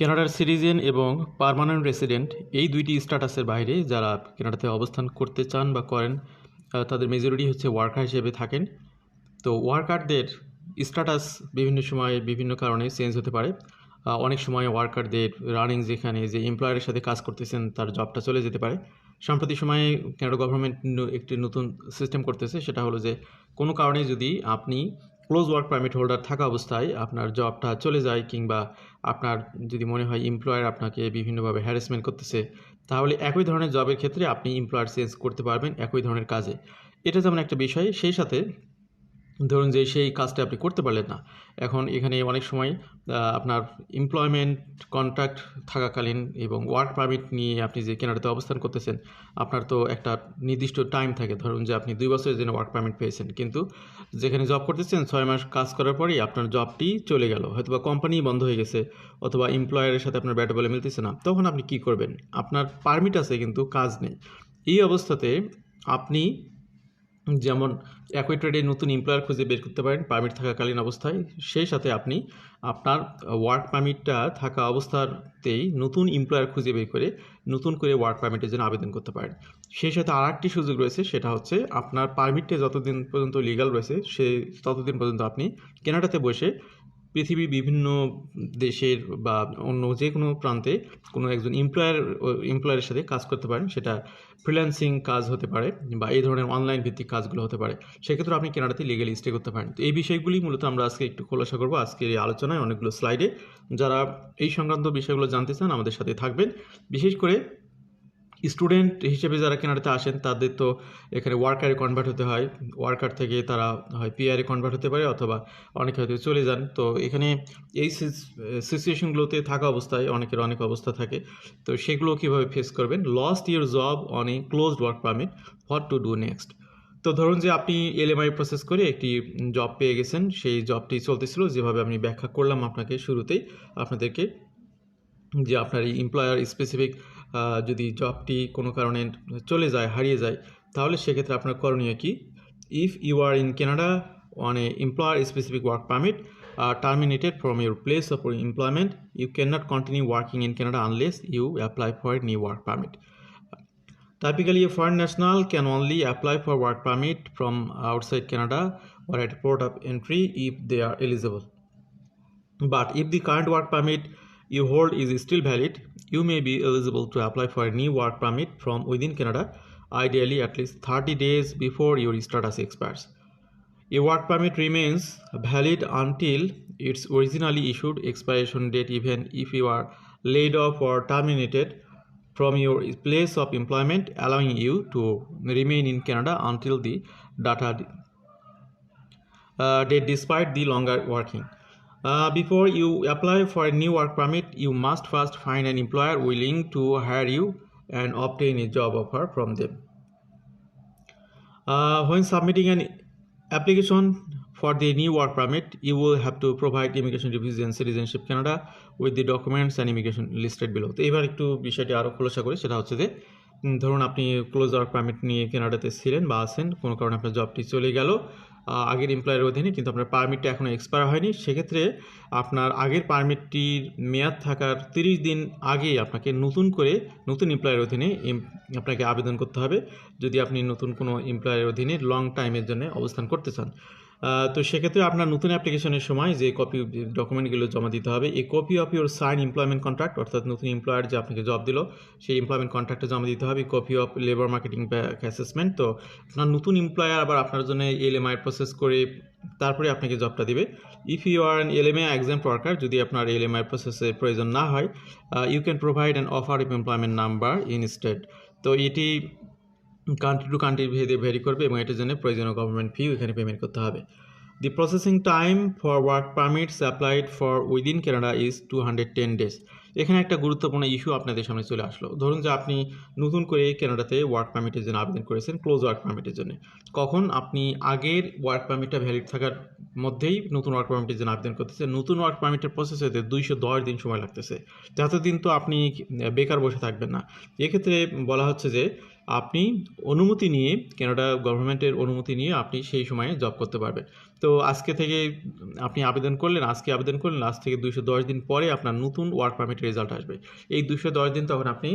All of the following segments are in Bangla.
কানাডার সিটিজেন এবং পার্মানেন্ট রেসিডেন্ট এই দুইটি স্ট্যাটাসের বাইরে যারা কানাডাতে অবস্থান করতে চান বা করেন তাদের মেজরিটি হচ্ছে ওয়ার্কার হিসেবে থাকেন। তো ওয়ার্কারদের স্ট্যাটাস বিভিন্ন সময়ে বিভিন্ন কারণে চেঞ্জ হতে পারে। অনেক সময় ওয়ার্কারদের রানিং যেখানে যে এমপ্লয়ারের সাথে কাজ করতেছেন, তার জবটা চলে যেতে পারে। সাম্প্রতিক সময়ে কানাডা গভর্নমেন্ট একটি নতুন সিস্টেম করতেছে, সেটা হলো যে কোনো কারণে যদি আপনি ক্লোজ ওয়ার্ক পারমিট হোল্ডার থাকা অবস্থায় আপনার জবটা চলে যায় কিংবা আপনার যদি মনে হয় এমপ্লয়ার আপনাকে বিভিন্নভাবে হ্যারাসমেন্ট করতেছে, তাহলে একই ধরনের জবের ক্ষেত্রে আপনি এমপ্লয়ার চেঞ্জ করতে পারবেন একই ধরনের কাজে। এটা যেমন একটা বিষয়, সেই সাথে ধরুন যে সেই কাজটা আপনি করতে পারলেন না। এখন এখানে অনেক সময় আপনার এমপ্লয়মেন্ট কন্ট্রাক্ট থাকাকালীন এবং ওয়ার্ক পারমিট নিয়ে আপনি যে কেনাডাতে অবস্থান করতেছেন, আপনার তো একটা নির্দিষ্ট টাইম থাকে। ধরুন যে আপনি দুই বছরের জন্য ওয়ার্ক পারমিট পেয়েছেন, কিন্তু যেখানে জব করতেছেন, ছয় মাস কাজ করার পরেই আপনার জবটি চলে গেল। হয়তো বা কোম্পানি বন্ধ হয়ে গেছে, অথবা এমপ্লয়ারের সাথে আপনার ব্যাটা বলে মিলতেছে না। তখন আপনি কি করবেন? আপনার পারমিট আছে, কিন্তু কাজ নেই। এই অবস্থাতে আপনি যেমন একই ট্রেডে নতুন এমপ্লয়ার খুঁজে বের করতে পারেন পারমিট থাকাকালীন অবস্থায়। সেই সাথে আপনি আপনার ওয়ার্ক পারমিটটা থাকা অবস্থাতেই নতুন এমপ্লয়ার খুঁজে বের করে নতুন করে ওয়ার্ক পারমিটের জন্য আবেদন করতে পারেন। সেই সাথে আর একটি সুযোগ রয়েছে, সেটা হচ্ছে আপনার পারমিটটা যতদিন পর্যন্ত লিগাল রয়েছে, সে ততদিন পর্যন্ত আপনি কেনাডাতে বসে পৃথিবীর বিভিন্ন দেশের বা অন্য যে কোনো প্রান্তে কোনো একজন এমপ্লয়ার এমপ্লয়ারের সাথে কাজ করতে পারেন। সেটা ফ্রিল্যান্সিং কাজ হতে পারে বা এই ধরনের অনলাইন ভিত্তিক কাজগুলো হতে পারে। সেক্ষেত্রে আপনি কেনাডাতে লিগালি স্টে করতে পারেন। তো এই বিষয়গুলি মূলত আমরা আজকে একটু খোলাসা করব আজকের এই আলোচনায় অনেকগুলো স্লাইডে যারা এই সংক্রান্ত বিষয়গুলো জানতে চান আমাদের সাথে থাকবেন। বিশেষ করে স্টুডেন্ট হিসেবে যারা কেনাডাতে আসেন, তাদের তো এখানে ওয়ার্কারে কনভার্ট হতে হয়। ওয়ার্কার থেকে তারা হয় পিআরে কনভার্ট হতে পারে অথবা অনেকে হয়তো চলে যান। তো এখানে এই সিচুয়েশনগুলোতে থাকা অবস্থায় অনেকের অনেক অবস্থা থাকে। তো সেগুলো কীভাবে ফেস করবেন? Lost your job on a closed work permit what to do next তো ধরুন যে আপনি এলএমআই প্রসেস করে একটি জব পেয়ে গেছেন। সেই জবটি চলতেছিল। যেভাবে আমি ব্যাখ্যা করলাম আপনাকে শুরুতেই, আপনাদেরকে যে আপনার এই এমপ্লয়ার স্পেসিফিক যদি জবটি কোনো কারণে চলে যায়, হারিয়ে যায়, তাহলে সেক্ষেত্রে আপনার করণীয় কি? If you are in Canada on a employer specific work permit are terminated from your place of employment you can not continue working in Canada unless you apply for new work permit typically foreign national can only apply for work permit from outside Canada at port of entry if they are eligible but if the current work permit you hold is still valid, you may be eligible to apply for a new work permit from within Canada, ideally at least 30 days before your status expires. A work permit remains valid until its originally issued expiration date, even if you are laid off or terminated from your place of employment, allowing you to remain in Canada until the data uh, date despite the longer working. Uh, before you apply for a new work permit, you must first find an employer willing to hire you and obtain a job offer from them. Uh, when submitting an application for the new work permit, you will have to provide Immigration Refugee and Citizenship Canada with the documents and immigration listed below. তো এবার একটু বিষয়টি আরও খোলাসা করি সেটা হচ্ছে যে ধরুন আপনি ক্লোজ ওয়ার্ক পারমিট নিয়ে কেনাডাতে ছিলেন বা আছেন কোনো কারণে আপনার জবটি চলে গেল আগের এমপ্লয়ের অধীনে, কিন্তু আপনার পারমিটটা এখনও এক্সপায়ার হয়নি। সেক্ষেত্রে আপনার আগের পারমিটটির মেয়াদ থাকার তিরিশ দিন আগে আপনাকে নতুন করে নতুন এমপ্লয়ের অধীনে আপনাকে আবেদন করতে হবে। যদি আপনি নতুন কোনো এমপ্লয়ের অধীনে লং টাইমের জন্য অবস্থান করতে চান। তো সেক্ষেত্রে আপনার নতুন অ্যাপ্লিকেশনের সময় যে কপি ডকুমেন্টগুলো জমা দিতে হবে, এই copy of your sign employment contract অর্থাৎ নতুন এমপ্লয়ার যে আপনাকে জব দিল, সেই এমপ্লয়মেন্ট কন্ট্রাক্টে জমা দিতে হবে copy of labour marketing assessment তো আপনার নতুন এমপ্লয়ার আবার আপনার জন্য এলএমআই প্রসেস করে তারপরে আপনাকে জবটা দিবে। If you are an LMI exempt worker যদি আপনার এলএমআই প্রসেসের প্রয়োজন না হয় you can provide an offer of employment number instead তো এটি কান্ট্রি টু কান্ট্রি ভেদে ভ্যারি করবে এবং এটার জন্য প্রয়োজনীয় গভর্নমেন্ট ফি এখানে পেমেন্ট করতে হবে। Time for work permits applied for within Canada is two hundred ten days এখানে একটা গুরুত্বপূর্ণ ইস্যু আপনাদের সামনে চলে আসলো। ধরুন যে আপনি নতুন করে কানাডাতে ওয়ার্ক পারমিটের জন্য আবেদন করেছেন ক্লোজ ওয়ার্ক পারমিটের জন্য। কখন আপনি আগের ওয়ার্ক পারমিটটা ভ্যালিড থাকার মধ্যেই নতুন ওয়ার্ক পারমিটের জন্য আবেদন করতেছেন? নতুন ওয়ার্ক পারমিটের প্রসেস হতে দুইশো দশ দিন সময় লাগতেছে। যতদিন তো আপনি বেকার বসে থাকবেন না। এক্ষেত্রে বলা হচ্ছে যে আপনি অনুমতি নিয়ে কানাডা গভর্নমেন্টের অনুমতি নিয়ে আপনি সেই সময়ে জব করতে পারবেন। তো আজকে থেকে আপনি আবেদন করলেন, আজকে আবেদন করলেন, আজ থেকে দুশো দিন পরে আপনার নতুন ওয়ার্ক পারমিট রেজাল্ট আসবে। এই দুইশো দশ দিন তখন আপনি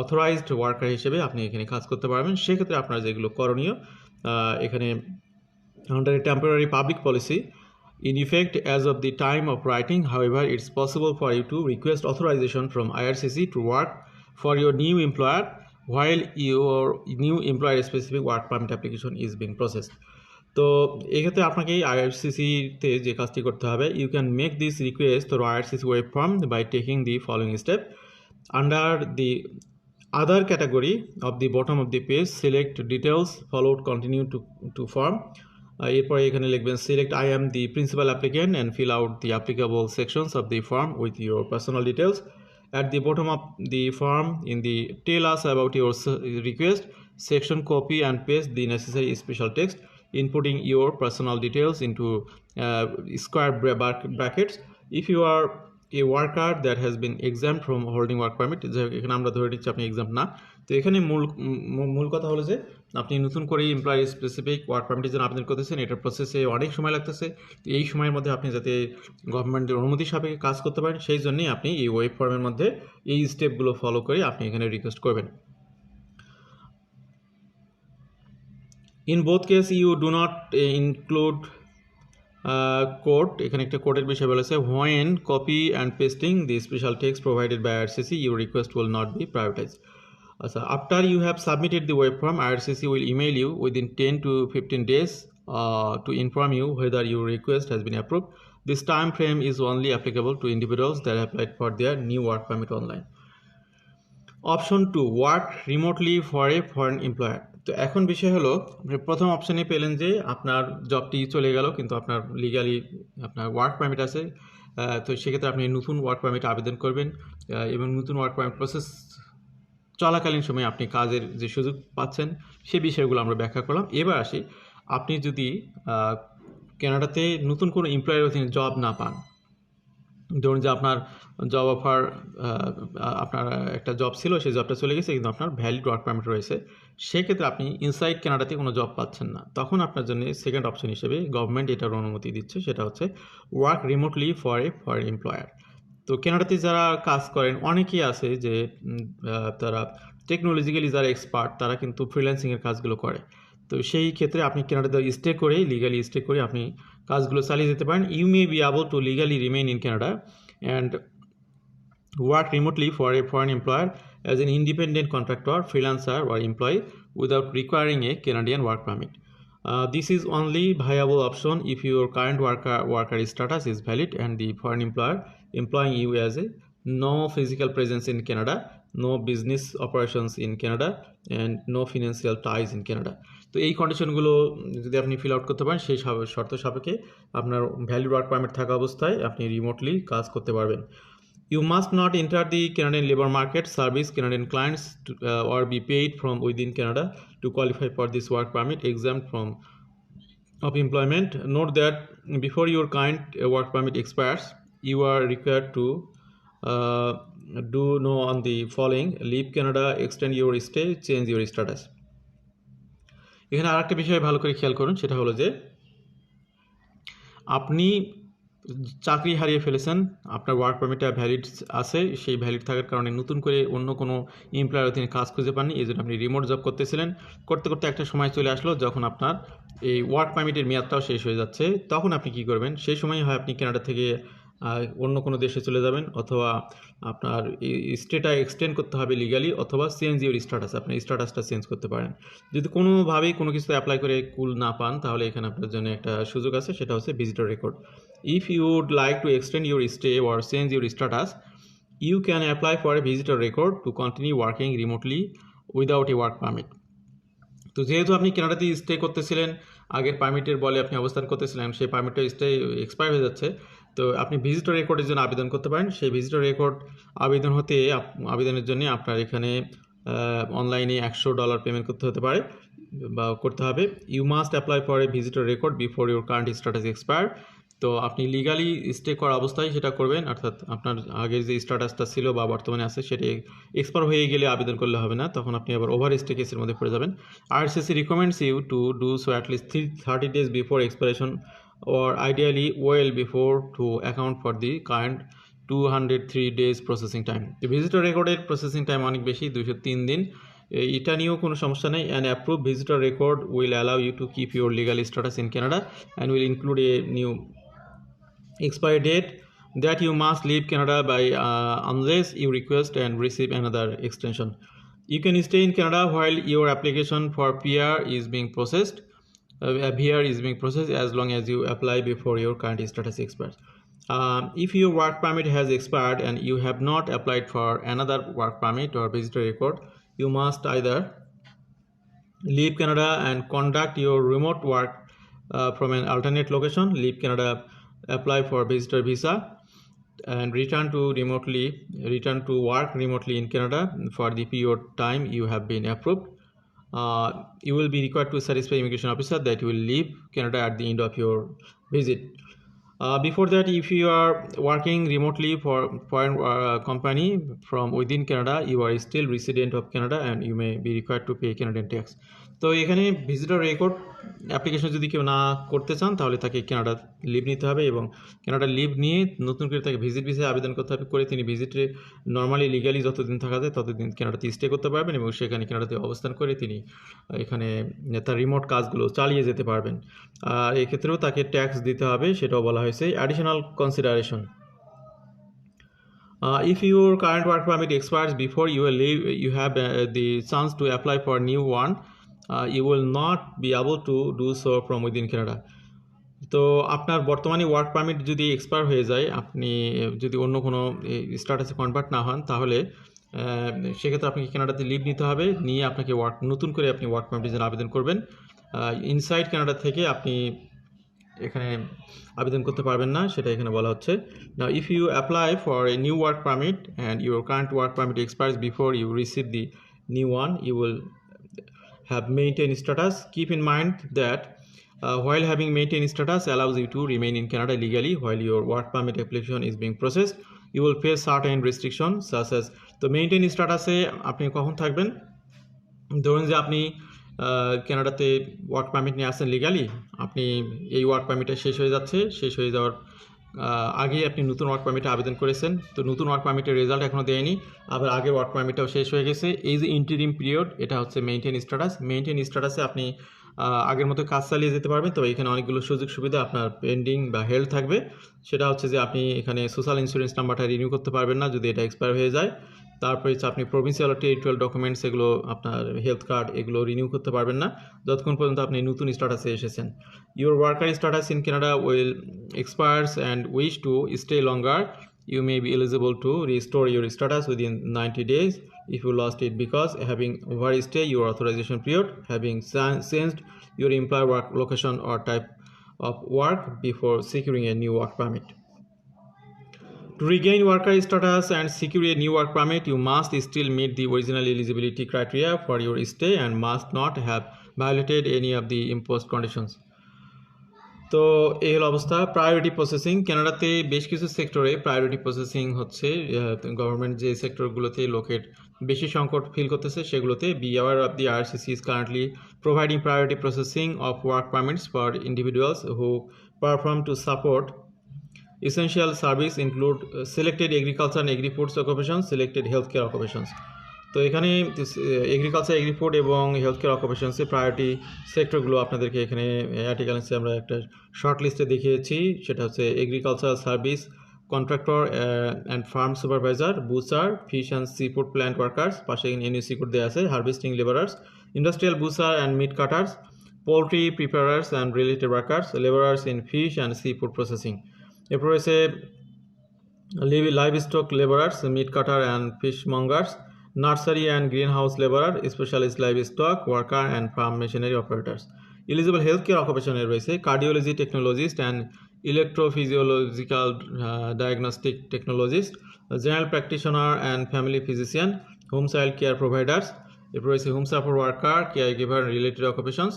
অথরাইজড ওয়ার্কার হিসেবে আপনি এখানে কাজ করতে পারবেন। সেক্ষেত্রে আপনার যেগুলো করণীয় এখানে under temporary public policy in effect as of the time of writing however it's possible for you to request authorization from IRCC to work for your new employer while your new employer specific work permit application is being processed তো এক্ষেত্রে আপনাকে আইআরসিসিতে যে কাজটি করতে হবে you can make this request through IRCC web form by taking the following step under the other category of the bottom of the page select followed continue to to form. Uh, এরপরে এখানে লিখবেন select I am the principal applicant and fill out the applicable sections of the form with your personal details at the bottom of the form in the tell us about your request section copy and paste the necessary special text. Inputting your personal details into uh, square bra- bra- brackets. If you are a worker that has been exempt from holding work permit এখানে আমরা ধরে নিচ্ছি আপনি এক্সাম না তো এখানে মূল- মূল কথা হলো যে আপনি নতুন করে এমপ্লয়ি স্পেসিফিক ওয়ার্ক পারমিটের জন্য আবেদন করতেছেন এটার প্রসেসে অনেক সময় লাগতেছে। তো এই সময়ের মধ্যে আপনি যাতে গভর্নমেন্টের অনুমতি সাপেক্ষে কাজ করতে পারেন সেই জন্যই আপনি এই ওয়েব ফর্মের মধ্যে এই স্টেপগুলো ফলো করে আপনি এখানে রিকোয়েস্ট করবেন। In both case you do not include code এখানে একটা কোডের বিষয় বলেছে when copy and pasting the special text provided by RCC your request will not be prioritize আচ্ছা after you have submitted the web form IRCC will email you within ten to fifteen days to inform you whether your request has been approved. This time frame is only applicable to individuals that applied for their new work permit online. Option to work remotely for a foreign employer তো এখন বিষয় হলো প্রথম অপশানে পেলেন যে আপনার জবটি চলে গেল, কিন্তু আপনার লিগালি আপনার ওয়ার্ক পারমিট আছে। তো সেক্ষেত্রে আপনি নতুন ওয়ার্ক পারমিট আবেদন করবেন এবং নতুন ওয়ার্ক পারমিট প্রসেস চলাকালীন সময়ে আপনি কাজের যে সুযোগ পাচ্ছেন, সে বিষয়গুলো আমরা ব্যাখ্যা করলাম। এবার আসি, আপনি যদি কানাডাতে নতুন কোনো এমপ্লয়ের অধীনে জব না পান ধরুন যে আপনার জব অফার আপনার একটা জব ছিল, সেই জবটা চলে গেছে, কিন্তু আপনার ভ্যালিড ওয়ার্ক পারমিট রয়েছে, সেক্ষেত্রে আপনি ইনসাইড কেনাডাতে কোনো জব পাচ্ছেন না। তখন আপনার জন্য সেকেন্ড অপশন হিসেবে গভর্নমেন্ট এটার অনুমতি দিচ্ছে, সেটা হচ্ছে work remotely for a for employer তো কেনাডাতে যারা কাজ করেন, অনেকেই আছে যে তারা টেকনোলজিক্যালি যারা এক্সপার্ট তারা কিন্তু ফ্রিল্যান্সিংয়ের কাজগুলো করে। তো সেই ক্ষেত্রে আপনি কানাডাতে স্টে করে লিগালি স্টে করে আপনি কাজগুলো চালিয়ে যেতে পারেন you may be able to legally remain in Canada and work remotely for a foreign employer as an independent contractor, freelancer, or employee without requiring a Canadian work permit. Uh, this is only viable option if your current worker worker status is valid and the foreign employer employing you as a no physical presence in Canada, no business operations in Canada, and no financial ties in Canada. তো এই কন্ডিশনগুলো যদি আপনি ফিল আউট করতে পারেন, সেই শর্ত সাপেক্ষে আপনার ভ্যালিড ওয়ার্ক পারমিট থাকা অবস্থায় আপনি রিমোটলি কাজ করতে পারবেন। You must not enter the Canadian labour market service Canadian clients are be paid from within Canada to qualify for this work permit exam from of employment note that before your kind work permit expires you are required to do no on the following leave Canada extend your stay change your status এখানে আরেকটা বিষয় ভালো করে খেয়াল করুন, সেটা হলো যে আপনি চাকরি হারিয়ে ফেলেছেন, আপনার ওয়ার্ক পারমিটটা ভ্যালিড আছে, সেই ভ্যালিড থাকার কারণে নতুন করে অন্য কোনো এমপ্লয়ার অধীনে কাজ খুঁজে পাননি, এই জন্য আপনি রিমোট জব করতেছিলেন। করতে করতে একটা সময় চলে আসলো, যখন আপনার এই ওয়ার্ক পারমিটের মেয়াদটাও শেষ হয়ে যাচ্ছে, তখন আপনি কি করবেন? সেই সময় হয় আপনি কানাডা থেকে অন্য কোনো দেশে চলে যাবেন অথবা আপনার স্টেটা এক্সটেন্ড করতে হবে লিগালি অথবা চেঞ্জ ইউর স্ট্যাটাস আপনি স্ট্যাটাসটা চেঞ্জ করতে পারেন। যদি কোনোভাবেই কোনো কিছু অ্যাপ্লাই করে কুল না পান, তাহলে এখানে আপনার জন্য একটা সুযোগ আছে, সেটা হচ্ছে visitor record if you would like to extend your stay or change your status you can apply for a visitor record to continue working remotely without a work permit তো যেহেতু আপনি কানাডাতে স্টে করতেছিলেন, আগের পারমিটের বলে আপনি অবস্থান করতেছিলেন, সেই পারমিটটা স্টে এক্সপায়ার হয়ে যাচ্ছে তো আপনি ভিজিটর রেকর্ডের জন্য আবেদন করতে পারেন। সেই ভিজিটর রেকর্ড আবেদন হতে আবেদনের জন্য আপনার এখানে অনলাইনে একশো ডলার পেমেন্ট করতে হতে পারে বা করতে হবে। You must apply for a visitor record before your current status expire তো আপনি লিগালি স্টে করা অবস্থায় সেটা করবেন, অর্থাৎ আপনার আগের যে স্ট্যাটাসটা ছিল বা বর্তমানে আছে সেটি এক্সপায়ার হয়ে গেলে আবেদন করলে হবে না। তখন আপনি আবার ওভার স্টে কেসের মধ্যে পড়ে যাবেন। আর RCC recommends you to do so at least three thirty days before expiration or ideally well before to account for the current 203 days processing time the visitor রেকর্ডের প্রসেসিং টাইম অনেক বেশি দুশো তিন দিন এ- এটা নিয়েও কোনো সমস্যা নেই and approve visitor record will allow you to keep your legal status in Canada and will include a new date that you must leave Canada by uh, unless you request and receive another extension. You can stay in Canada while your application for PR is being processed. Uh, PR is being processed as long as you apply before your current status expires. Um, if your work permit has expired and you have not applied for another work permit or visitor record, you must either leave Canada and conduct your remote work uh, from an alternate location, leave Canada, apply for visitor visa, and return to remotely return to work remotely in Canada for the period time you have been approved. Uh, you will be required to satisfy immigration officer that you will leave Canada at the end of your visit. Uh, before that, if you are working remotely for foreign uh, company from within Canada, you are still resident of Canada and you may be required to pay Canadian tax. তো এখানে ভিজিটর রেকর্ড অ্যাপ্লিকেশন যদি কেউ না করতে চান তাহলে তাকে কানাডা লিভ নিতে হবে এবং কানাডা লিভ নিয়ে নতুন করে তাকে ভিজিট ভিসায় আবেদন করতে হবে করে তিনি ভিজিটে নর্মালি লিগালি যতদিন থাকা যায় ততদিন কানাডাতে স্টে করতে পারবেন এবং সেখানে কানাডাতে অবস্থান করে তিনি এখানে তার রিমোট কাজগুলো চালিয়ে যেতে পারবেন আর এক্ষেত্রেও তাকে ট্যাক্স দিতে হবে সেটাও বলা হয়েছে additional consideration Uh, if your current work permit expires before you will leave, you have uh, the chance to apply for a new one. Uh, you will to do so from within Canada. তো আপনার বর্তমানে ওয়ার্ক পারমিট যদি এক্সপায়ার হয়ে যায় আপনি যদি অন্য কোনো স্ট্যাটাসে কনভার্ট না হন তাহলে সেক্ষেত্রে আপনাকে কানাডাতে লিভ নিতে হবে নিয়ে আপনাকে ওয়ার্ক নতুন করে আপনি ওয়ার্ক পারমিটের জন্য আবেদন করবেন ইনসাইড কানাডা থেকে আপনি এখানে আবেদন করতে পারবেন না, সেটা এখানে বলা হচ্ছে। না if you apply for a new work permit and your current work permit expires before you receive the new one you will have maintain status keep in mind that while having maintain status allows you to remain in Canada legally while your work permit application is being process you will face certain restrictions তো মেনটেন স্ট্যাটাসে আপনি কখন থাকবেন? ধরুন যে আপনি কানাডাতে ওয়ার্ক পারমিট নিয়ে আসেন লিগালি আপনি এই ওয়ার্ক পারমিটটা শেষ হয়ে যাচ্ছে, শেষ হয়ে যাওয়ার আগেই আপনি নতুন ওয়ার্ক পারমিটে আবেদন করেছেন। তো নতুন ওয়ার্ক পারমিটের রেজাল্ট এখনও দেয়নি, আবার আগের ওয়ার্ক পারমিটটাও শেষ হয়ে গেছে। এই যে ইন্টারিম পিরিয়ড এটা হচ্ছে মেইনটেইন স্ট্যাটাস মেইনটেইন স্ট্যাটাসে আপনি আগের মতো কাজ চালিয়ে যেতে পারবেন। তবে এখানে অনেকগুলো সুযোগ সুবিধা আপনার পেন্ডিং বা হেল্প থাকবে। সেটা হচ্ছে যে আপনি এখানে সোশ্যাল ইন্স্যুরেন্স নাম্বারটা রিনিউ করতে পারবেন না, যদি এটা এক্সপায়ার হয়ে যায়। তারপরে হচ্ছে আপনি প্রভিন্সিয়াল টেরিটোরিয়াল ডকুমেন্টস এগুলো আপনার হেলথ কার্ড এগুলো রিনিউ করতে পারবেন না। যতক্ষণ পর্যন্ত আপনি নতুন স্ট্যাটাসে এসেছেন। Your worker status in Canada will expires and wish to stay longer you may be eligible to restore your status within ninety days if you last it because having over stay your authorization period having change your employer work location or type of work before securing a new work permit to regain worker status and secure a new work permit, you must still meet the original eligibility criteria for your stay and must not have violated any of the imposed conditions. তো এই হলো অবস্থা প্রায়োরিটি প্রসেসিং কানাডাতে বেশ কিছু সেক্টরে প্রায়োরিটি প্রসেসিং হচ্ছে গভর্নমেন্ট যে সেক্টরগুলোতে লোকের বেশি সংকট ফিল করতেছে সেগুলোতে be aware of the RCC is currently providing priority processing of work permits for individuals who perform to support Essential service include uh, selected agriculture and agri-foods occupations, selected healthcare occupations. তো এখানে এগ্রিকালচার এগ্রিফুড এবং হেলথ কেয়ার অকুপেশনসে প্রায়োরিটি সেক্টরগুলো আপনাদেরকে এখানে আর্টিকেলেন্সে আমরা একটা শর্ট লিস্টে দেখিয়েছি সেটা হচ্ছে agriculture service contractor and farm supervisor butcher fish and seafood plant workers পাশে এনইউসি কোড দেওয়া আছে harvesting labourers industrial butcher and meat cutters poultry preparers and related workers labourers in fish and seafood processing এরপর রয়েছে livestock laborers, meat cutter and fishmongers, nursery and greenhouse laborer, specialist livestock worker and farm machinery operators. Eligible healthcare occupation রয়েছে cardiology technologist and electrophysiological uh, diagnostic technologist, general practitioner and family physician, home child care providers, এরপর রয়েছে home support worker, caregiver and related occupations,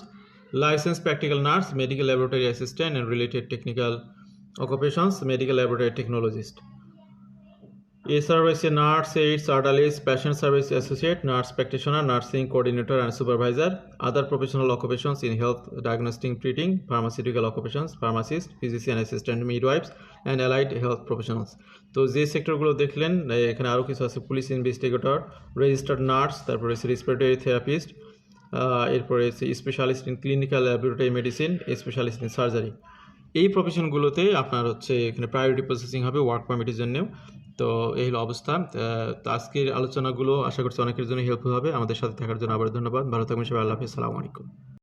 licensed practical nurse, medical laboratory assistant and related technical occupations, medical laboratory technologist. এছাড়া রয়েছে nurse aides orderlies patient service associate nurse practitioner nursing coordinator and supervisor other professional occupations in health diagnosing treating pharmaceutical occupations pharmacist physician assistant midwifes and allied health professionals তো যে সেক্টরগুলো দেখলেন এখানে আরও কিছু আছে, পুলিশ ইনভেস্টিগেটর রেজিস্টার্ড নার্স তারপরে রয়েছে রেসপিরেটরি থেরাপিস্ট এরপরে হচ্ছে specialist in clinical laboratory medicine specialist in surgery এই প্রফেশনগুলোতে আপনার হচ্ছে এখানে প্রায়োরিটি প্রসেসিং হবে ওয়ার্ক পারমিটের জন্যেও। তো এই হলো অবস্থা। তো আজকের আলোচনাগুলো আশা করছি অনেকের জন্য হেল্পফুল হবে। আমাদের সাথে থাকার জন্য আবার ধন্যবাদ। ভালো থাকবেন সবাই। আল্লাহ হাফিজ। আলাইকুম।